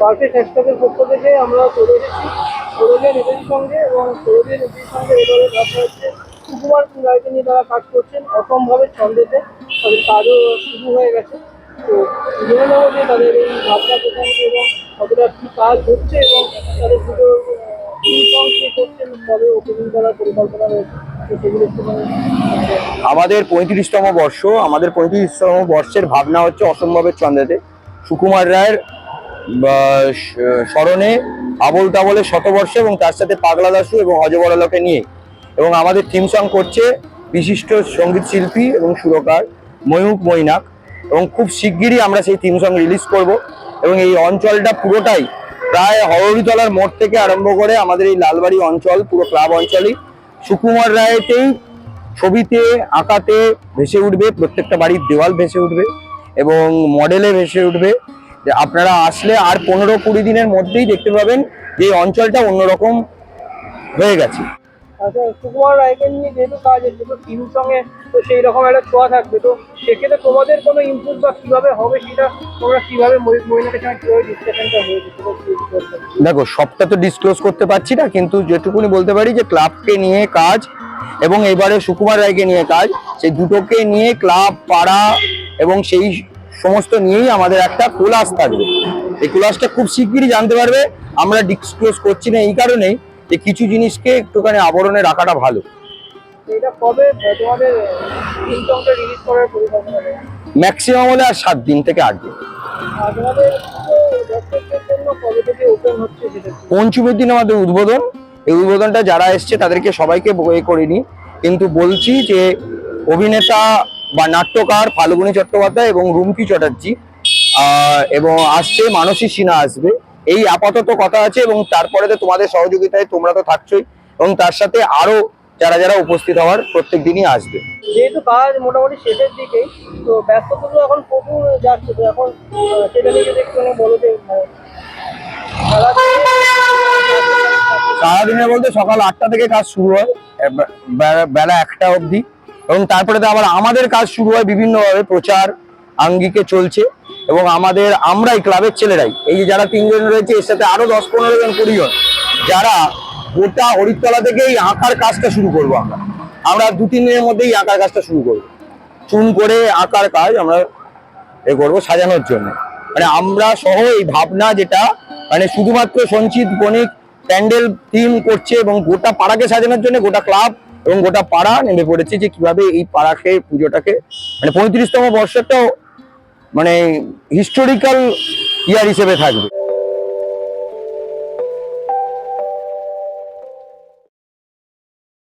Perfect এক্সট্রাকের পক্ষ থেকে আমরা চলে এসেছি। সৌরভের নেতাজির সঙ্গে এবং সৌরভের নেতাজির সঙ্গে এবারে ভাবনা হচ্ছে সুকুমার রায়কে নিয়ে তারা কাজ করছেন অসমভাবে ছন্দেতে তাদের কাজও শুরু হয়ে গেছে। তো নেব যে তাদের এই ভাবনা কোথায় এবং কতটা কী কাজ হচ্ছে এবং তাদের দুটো আমাদের পঁয়ত্রিশতম বর্ষ, আমাদের পঁয়ত্রিশতম বর্ষের ভাবনা হচ্ছে অসম্ভবের চন্দ্রেতে সুকুমার রায়ের স্মরণে আবল তাবলের শতবর্ষ এবং তার সাথে পাগলা দাসু এবং অজবরলকে নিয়ে। এবং আমাদের থিম সং করছে বিশিষ্ট সংগীত শিল্পী এবং সুরকার ময়ূক মৈনাক। এবং খুব শিগগিরই আমরা সেই থিম সং রিলিজ করব। এবং এই অঞ্চলটা পুরোটাই প্রায় হরড়িতলার মোড় থেকে আরম্ভ করে আমাদের এই লালবাড়ি অঞ্চল, পুরো ক্লাব অঞ্চলই। সুকুমার রায়তেই ছবিতে, আঁকাতে ভেসে উঠবে, প্রত্যেকটা বাড়ির দেওয়াল ভেসে উঠবে এবং মডেলে ভেসে উঠবে। যে আপনারা আসলে আর পনেরো কুড়ি দিনের মধ্যেই দেখতে পাবেন যে এই অঞ্চলটা অন্যরকম হয়ে গেছে আচ্ছা সুকুমার রায়কে নিয়ে যেহেতু কাজ হচ্ছে তো টিম সঙ্গে তো সেই রকম একটা ছোঁয়া থাকবে তো সেক্ষেত্রে তোমাদের কোনো ইনপুট বা কীভাবে হবে সেটা তোমরা কীভাবে মহিলাদের সঙ্গে কীভাবে ডিসকাশনটা হয়েছে সেটা একটু বলতে হবে। দেখো সবটা তো ডিসক্লোজ করতে পারছি না কিন্তু যেটুকুনি বলতে পারি যে ক্লাবকে নিয়ে কাজ এবং এবারে সুকুমার রায়কে নিয়ে কাজ সেই দুটোকে নিয়ে ক্লাব পাড়া এবং সেই সমস্ত নিয়েই আমাদের একটা কোলাস থাকবে। এই কোলাসটা খুব শিগগিরই জানতে পারবে। আমরা ডিসক্লোজ করছি না এই কারণেই যে কিছু জিনিসকে একটুখানি আবরণে রাখাটা ভালো। ম্যাক্সিমাম হলে আর সাত দিন থেকে আট দিন? পঞ্চমীর দিন আমাদের উদ্বোধন। এই উদ্বোধনটা যারা এসছে তাদেরকে সবাইকে বয়ে করিনি কিন্তু বলছি যে অভিনেতা বা নাট্যকার ফাল্গুনী চট্টোপাধ্যায় এবং রুমকি চ্যাটার্জি। আহ, এবং আসছে মানসী সিনহা আসবে। এই আপাতত কথা আছে এবং তারপরে তো তোমাদের সহযোগিতায় তোমরা তো থাকছোই। এবং তার সাথে আরও যারা যারা উপস্থিত হওয়ার প্রত্যেক দিনই আসবে। যেহেতু কাজ মোটামুটি শেষের দিকেই তো ব্যস্ততা তো এখন প্রচুর যাচ্ছে তো এখন সেটা নিয়ে যদি একটু বলো সারাদিনে- সারাদিনের বলতে সকাল আটটা থেকে কাজ শুরু হয় বেলা একটা অবধি। এবং তারপরে তো আবার আমাদের কাজ শুরু হয় বিভিন্নভাবে প্রচার আঙ্গিকে চলছে এবং আমাদের আমরাই ক্লাবের ছেলেরাই। এই যে যারা তিনজন রয়েছে, এর সাথে আরও দশ পনেরো জন কুড়ি যারা গোটা হরিতলা থেকেই আঁকার কাজটা শুরু করব আমরা। আমরা দু তিন দিনের মধ্যেই আঁকার কাজটা শুরু করব। চুন করে আঁকার কাজ আমরা এ করব সাজানোর জন্য। মানে আমরা সহ এই ভাবনা যেটা মানে শুধুমাত্র সঞ্চিত বণিক প্যান্ডেল থিম করছে এবং গোটা পাড়াকে সাজানোর জন্য গোটা ক্লাব এবং গোটা পাড়া নেমে পড়েছে যে কীভাবে এই পাড়াকে, পুজোটাকে মানে পঁয়ত্রিশতম বর্ষটাও মানে হিস্টোরিক্যাল ইয়ার হিসেবে থাকবে।